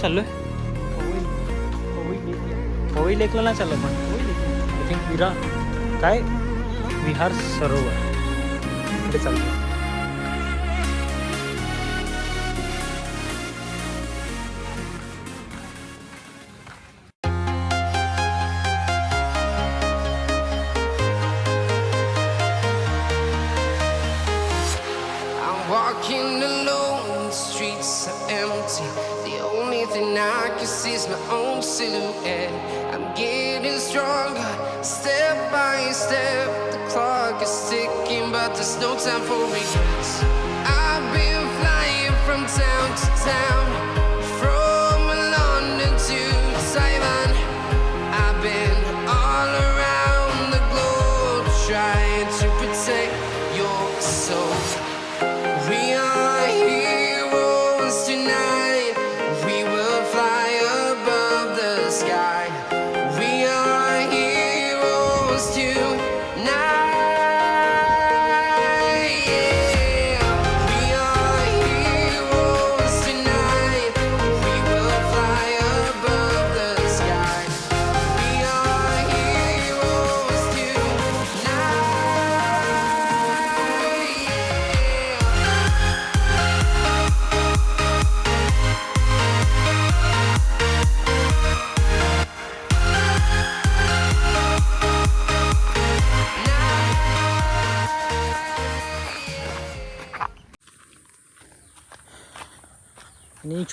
चाललोय. पवई लेकला नाही चाललो पण. आय थिंक विरा काय? विहार सरोवर. इकडे चाललो time for regrets. I've been flying from town to town,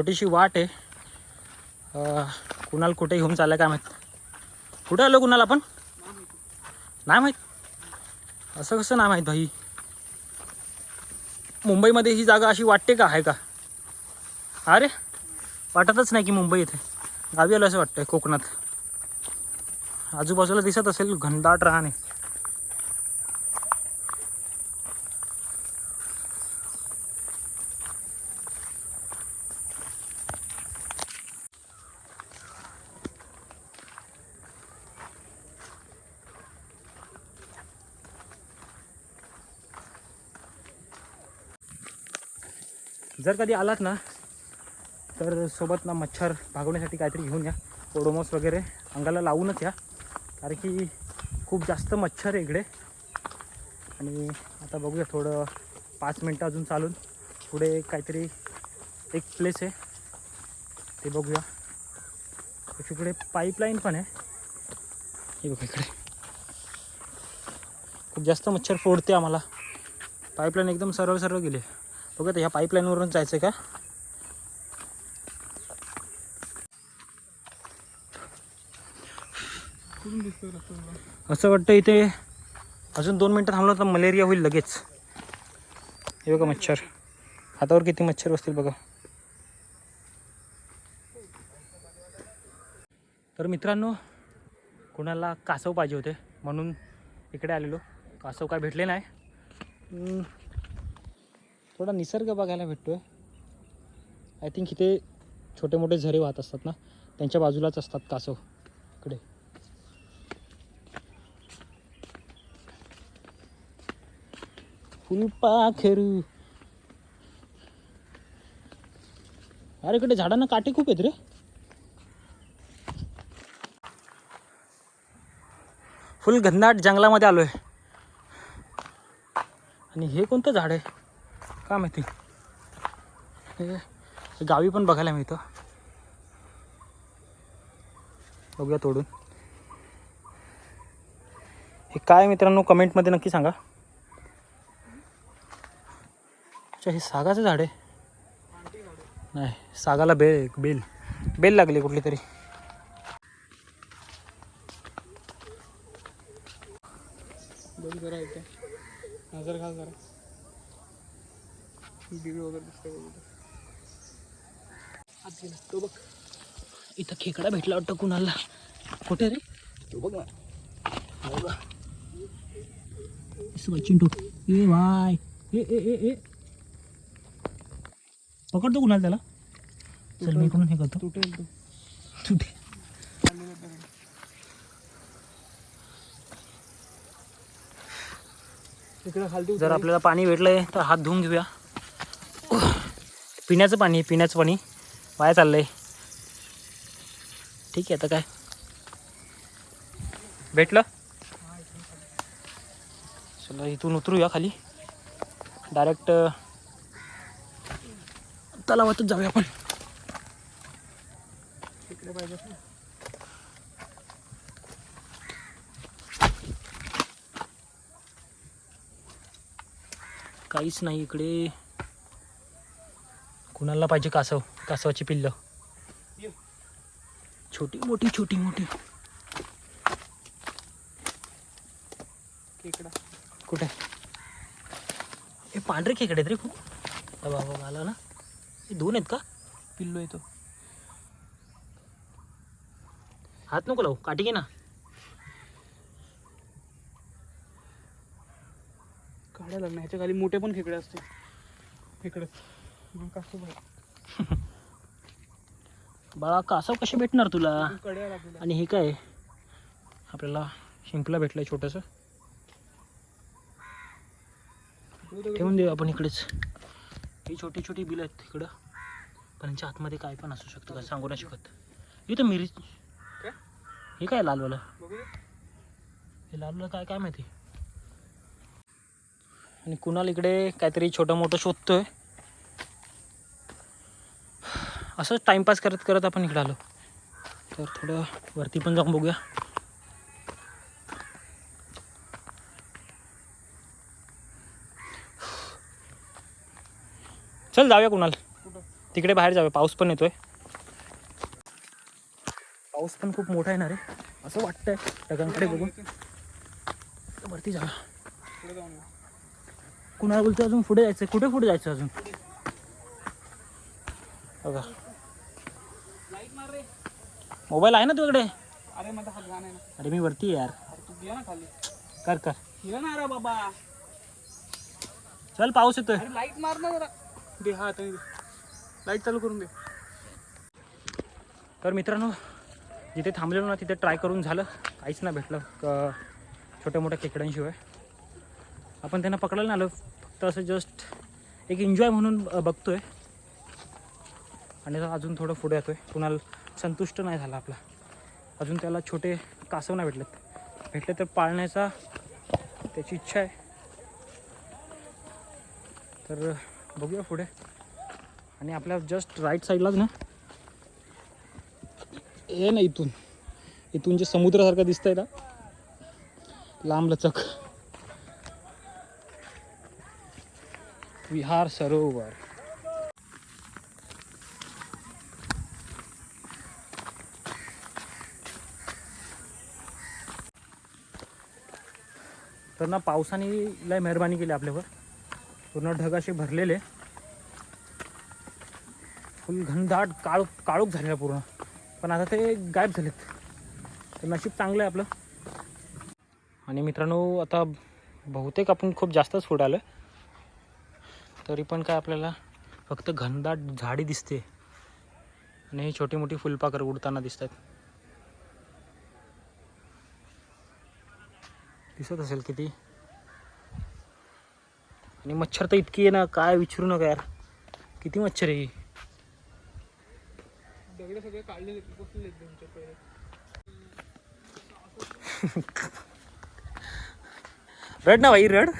छोटीशी वाट आहे. कुणाला कुठेही कुठे घेऊन चाललाय काय माहीत? कुठे आलो कुणाला आपण? नाही माहीत. असं कसं नाही माहीत भाई. मुंबईमध्ये ही जागा अशी वाटते का? आहे का? अरे वाटतच नाही की मुंबई इथे. गावी आलं असं वाटतंय कोकणात. आजूबाजूला दिसत असेल घनदाट राहणे. जर कधी आलात ना तर सोबत ना मच्छर भागवण्यासाठी काहीतरी घेऊन या. ओडोमॉस वगैरे अंगाला लावूनच या. कारण की खूप जास्त मच्छर आहे इकडे. आणि आता बघूया थोडं पाच मिनटं अजून चालून. पुढे काहीतरी एक प्लेस आहे. ते बघूया. इकडे पाईपलाईन पण आहे. हे बघा इकडे. खूप जास्त मच्छर फोडते आम्हाला. पाईपलाईन एकदम सरळ सरळ गेली. बघा ह्या पाईपलाईनवरून जायचं आहे का? असं वाटतं इथे अजून दोन मिनटं थांबलं तर मलेरिया होईल लगेच. हे बघा मच्छर. हातावर किती मच्छर बसतील बघा. तर मित्रांनो कुणाला कासव पाहिजे होते म्हणून इकडे आलेलो. कासव काय भेटले नाही. थोडा निसर्ग बघायला भेटतो आहे आय थिंक इथे छोटे मोठे झरे वाहत असतात ना? त्यांच्या बाजूलाच असतात कासव. इकडे. फुलपाखरू अरे इकडे झाडांना काटे खूप आहेत रे. फुल घनदाट जंगलामध्ये आलोय. आणि हे कोणतं झाड आहे? का माहिती? गावी पण बघायला मिळतं. बघूया तोडून. हे काय मित्रांनो कमेंटमध्ये नक्की सांगा. अच्छा हे सागाचं झाड आहे? नाही सागाला बेल बेल. बेल लागली कुठली तरी. नजर घाल जरा. वगैरे बघ इथं खेकडा भेटला वाटतं कुणाला. कुठे रे? तो बघ ना. हो चिंटू. ए वाय ए पकडतो कुणाला त्याला? चल मी करून हे करतो. तुटेल तू. तुटे जर आपल्याला पाणी भेटलंय तर हात धुवून घेऊया. पिण्याचं पाणी आहे, पिण्याचं पाणी. वाया चाललंय. ठीक आहे आता काय? भेटलं? चला इथून उतरूया खाली. डायरेक्ट तलावातच जाऊया आपण. काहीच नाही इकडे. कुणाला पाहिजे कासव कासवाची पिल्लं. छोटी मोठी छोटी मोठी. खेकडा. कुठे? हे पांढरे खेकडे आहेत रे खूप. बाबा मला ना? हे दोन आहेत का? पिल्लो येतो हात नको लावू काठी घे ना. काढायला लागणार ह्याच्या खाली मोठे पण खेकडे असते खेकडे. मग कसं बाहेर बाळा कासव कसे भेटणार तुला? आणि हे काय? आपल्याला शिंपला भेटलंय छोटंसं. ठेवून देऊ आपण इकडेच. ही छोटी छोटी बिलं आहेत तिकडं पण यांच्या आतमध्ये काय पण असू शकतं काय सांगू नाही शकत. इथं मिरीच काय? हे काय लालवालं. हे लालवालं काय काय माहिती? आणि कुणाल इकडे काहीतरी छोटं मोठं शोधतोय. असंच टाइमपास करत करत आपण इकडे आलो. तर थोडं वरती पण जाऊन बघूया. चल जाऊया कुणाल. तिकडे बाहेर जाऊया. पाऊस पण येतोय. पाऊस पण खूप मोठा येणार आहे. असं वाटतंय. ढगांकडे बघून. वरती जाऊया. कुणाला बोलतो अजून पुढे जायचं कुठे पुढे जायचं अजून? बघा. मोबाईल आहे ना तुझ्याकडे? अरे माझा हात घाण आहे ना. अरे मी वरती आहे यार. अरे तू घे ना खाली. कर कर. ना रे बाबा. चल पाऊस येतोय. अरे लाइट मार ना जरा. दे हा आता लाइट चालू करून दे. तर मित्रांनो जिथे थांबलेलो ना तिथे ट्राय करून झालं. काहीच नाही भेटलं. क छोट्या मोठ्या खेकड्यांशिवाय. आपण त्यांना पकडायला नाही आलो. फक्त असं जस्ट एक एन्जॉय म्हणून बघतोय. आणि अजून थोडं पुढे येतोय कुणाला संतुष्ट नाही झाला आपला. अजून त्याला छोटे कासव नाही भेटलेत. भेटले तर पाळण्याचा त्याची इच्छा आहे. तर बघूया पुढे. आणि आपल्या जस्ट राईट साईडलाच ना. हे ना इथून. इथून जे समुद्रासारखं दिसतंय ना लांब लचक. विहार सरोवर. तर ना पावसाने लय मेहरबानी केली आपल्यावर. पूर्ण ढग असे भरलेले. फुल घनदाट काळ काळोख झालेला पूर्ण. पण आता ते गायब झालेत. तर नशीब चांगलं आहे आपलं. आणि मित्रांनो आता बहुतेक आपण खूप जास्तच पुढे आलं तरी पण काय आपल्याला फक्त घनदाट झाडी दिसते. आणि ही छोटी मोठी फुलपाखर उडताना दिसतात दिसत असेल किती? आणि मच्छर तर इतकी आहे ना काय विचारू नका यार. किती मच्छर आहे ही? रड ना भाई रड.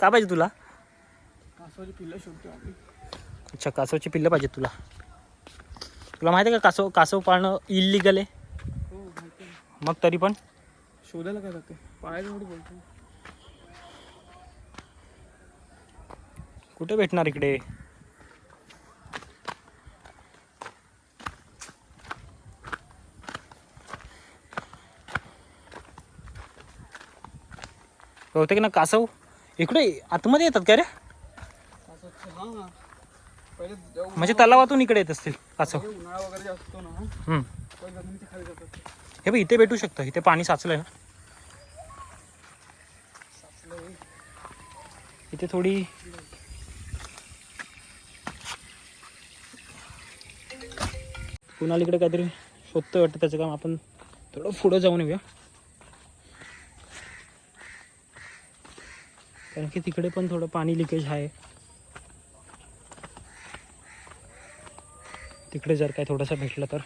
का पाहिजे तुला? कासवाची पिल्लं शोधतो आम्ही अच्छा कासवची पिल्लं पाहिजे तुला. तुला माहिती आहे का कासव कासव पाळणं इलिगल आहे? हो मग तरी पण? शोधायला काय जाते? कुठे भेटणार इकडे? बहुतेक ना कासव इकडे आतमध्ये येतात का रे? म्हणजे तलावातून इकडे येत असतील कासव. हे बघ इथे भेटू शकतं इथे पाणी साचलंय ना. इथे थोडी कुणाला इकडे काहीतरी शोधतं वाटतं त्याचं काम आपण थोडं पुढं जाऊन येऊया. कारण की तिकडे पण थोडं पाणी लिकेज आहे. तिकडे जर काय थोडंसं भेटलं तर.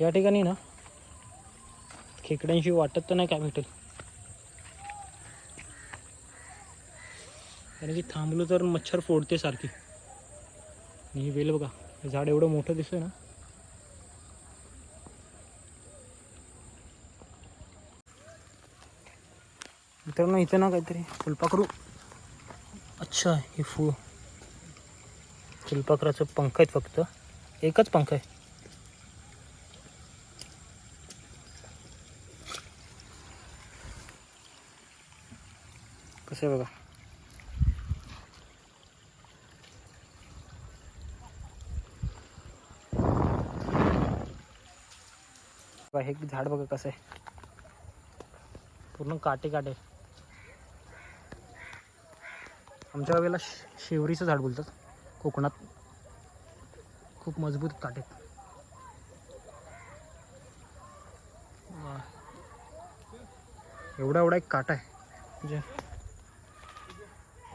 या ठिकाणी ना खेकड्यांशी वाटत तर नाही काय भेटेल. कारण की थांबलो तर मच्छर फोडते सारखी. आणि ही वेल बघा हे झाड एवढं मोठं दिसतंय ना. मित्रांनो इथं ना काहीतरी फुलपाखरू. अच्छा हे फुल. फुलपाखराचं पंख आहेत फक्त. एकच पंख आहे. कसं आहे बघा. बघा, हे झाड बघा कसं आहे. पूर्ण काटे काटे. आमच्या गावीला शे- शेवरीचं झाड बोलतात. कोकणात खूप मजबूत काटे. एवढा एवढा एक काटा आहे. म्हणजे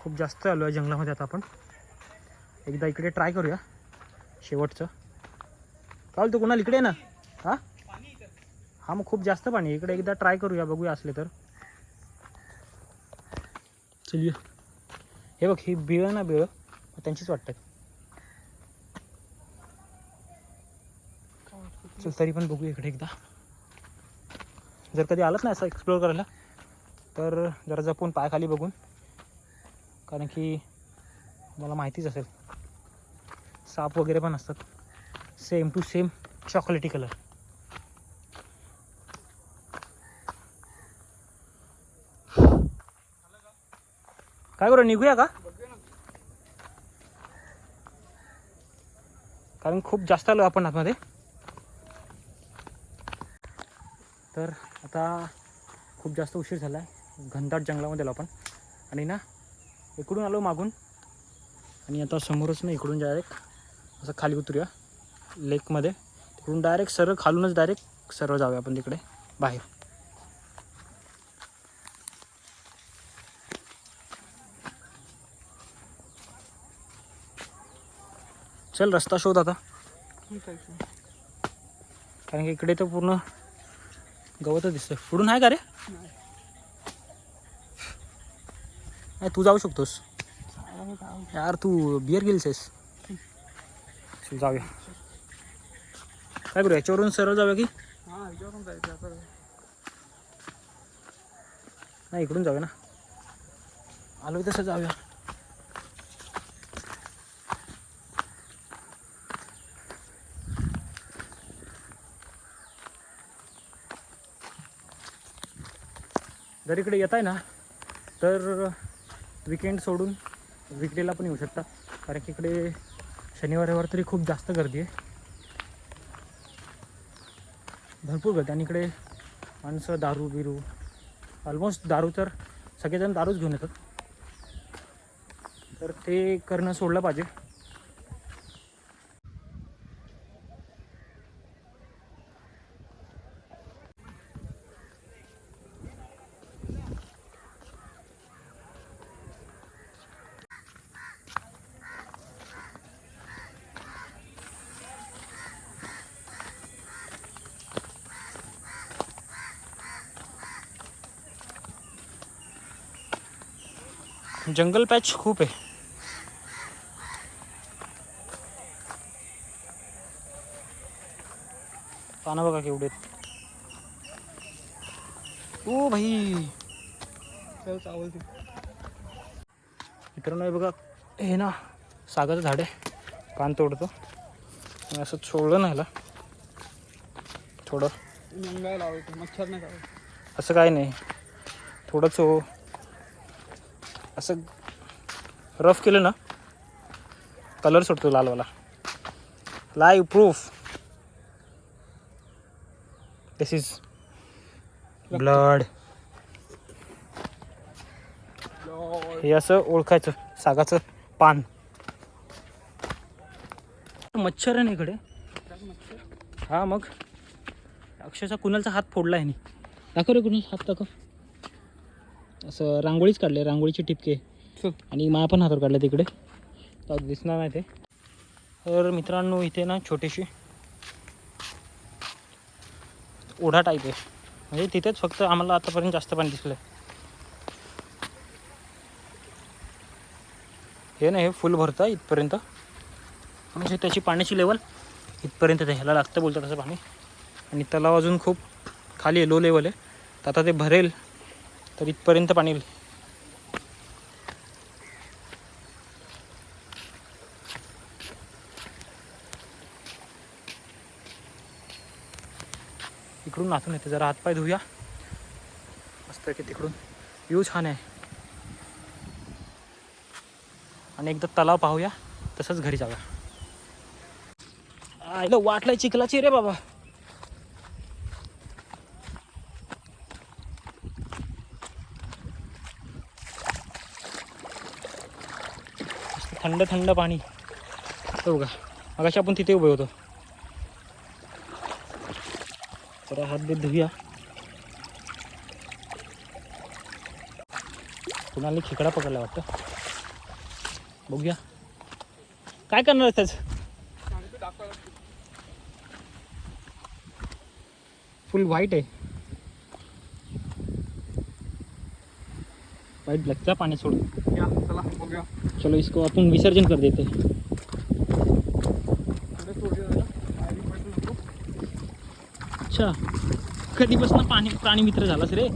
खूप जास्त आलो आहे जंगलामध्ये आता आपण. एकदा इकडे ट्राय करूया. शेवटचं. काय तू कुणाला इकडे आहे ना. हां? हा मग खूप जास्त पाणी इकडे एकदा ट्राय करूया बघूया असले तर. चलिए हे बघ ही बिळं ना बिळं. त्यांचीच वाटतात. चल तरी पण बघूया इकडे एकदा. जर कधी आलंच नाही असं एक्सप्लोअर करायला तर जरा जपून पाय खाली बघून. कारण की मला माहितीच असेल साप वगैरे पण असतात. सेम टू सेम चॉकलेटी कलर काय करू निघूया का? कारण खूप जास्त आलो आपण आतमध्ये. तर आता खूप जास्त उशीर झाला आहे घनदाट जंगलामध्ये आलो आपण. आणि ना इकडून आलो मागून. आणि आता समोरच ना इकडून डायरेक्ट असं खाली उतरूया. लेकमध्ये तिकडून डायरेक्ट सरळ खालूनच डायरेक्ट सरळ जाऊया आपण तिकडे. बाहेर. चल रस्ता शोध आता. कारण की इकडे तर पूर्ण गवतच दिसतंय. पुढून आहे का रे? नाही. तू जाऊ शकतोस. यार तू बिअर गेलीस आहेस जाऊया. काय करू याच्यावरून सरळ जाऊया की? नाही इकडून जाऊया ना. आलो तसं जाऊया. जर इकडे येत आहे ना तर विकेंड सोडून विकडेला पण येऊ शकता. कारण की इकडे शनिवार रविवार तरी खूप जास्त गर्दी आहे. भरपूर गर्दी आणि इकडे माणसं दारू बिरू ऑलमोस्ट दारू तर सगळेजण दारूच घेऊन येतात. तर ते करणं सोडलं पाहिजे. जंगल पॅच खूप आहे. पानं बघा केवढे. ओ भाई. मित्रांनो हे बघा हे ना सागाचं झाड आहे. पान तोडतो. आणि असं सोडलं ना ह्याला. थोडं. लावायचं मच्छर नाही असं काय नाही. थोडं चो असं रफ केलं ना कलर सुटतो लालवाला. Live proof this is blood हे असं ओळखायचं सागाचं पान. मच्छर आहे ना इकडे? हा मग. अक्षरशः कुणालचा हात फोडला आहे दाखव रे कुणाल हात दाखव. असं रांगोळीच काढले रांगोळीचे टिपके चल आणि मा पण हातावर काढलं तिकडे. दिसणार नाही ते. तर मित्रांनो इथे ना छोटीशी ओढा टाईप आहे. म्हणजे तिथेच फक्त आम्हाला आतापर्यंत जास्त पाणी दिसलं हे ना हे फुल भरतं इथपर्यंत. म्हणजे त्याची पाण्याची लेवल इथपर्यंत ते ह्याला लागतं बोलतं तसं पाणी. आणि तलाव अजून खूप खाली आहे लो लेवल आहे. तर आता ते भरेल. तर इथपर्यंत पाणी येईल. इकडून नाचून येते. जरा हातपाय धुया मस्त की तिकडून. व्ह्यू छान आहे. आणि एकदा तलाव पाहूया. तसंच घरी जाऊया. आयला वाटलाय चिखलाची रे बाबा मस्त थंड थंड पाणी. तो बघा मगाशी आपण तिथे उभे होतो. तर हात बीत धुया कुणाला खेकडा पकडला वाटतं? बघूया. काय करणार त्याच? फुल व्हाईट आहे. व्हाईट लगता पाणी सोड. या चला बघूया. चलो इसको आपण विसर्जन कर देते. अच्छा. कधीपासून पाणी प्राणी मित्र झालास रे?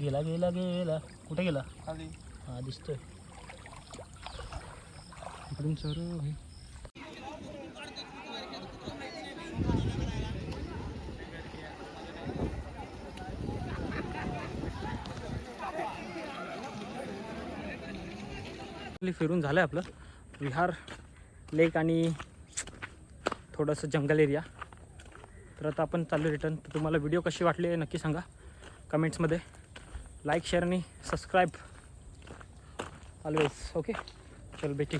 गेला गेला गेला. कुठे गेला? हा दिसतोय. इकडून सर फिरून झालं आहे आपलं. विहार लेक आणि थोडंसं जंगल एरिया. तर आता आपण चालू रिटर्न तर तुम्हाला व्हिडिओ कशी वाटली नक्की सांगा. कमेंट्समध्ये लाईक शेअर आणि सबस्क्राईब ऑलवेज ओके चल बेटी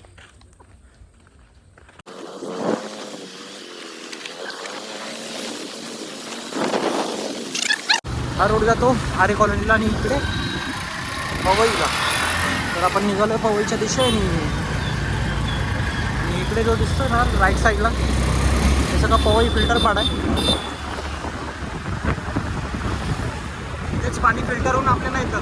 हा रोड जातो आरे कॉलनीला आणि इकडे. पवईला तर आपण निघालो आहे पवईच्या दिशेने. आणि इकडे जो दिसतो ना राईट साईडला त्याचा का पवई फिल्टर पाड आहे. तेच पाणी फिल्टर होऊन आपल्याला येतं.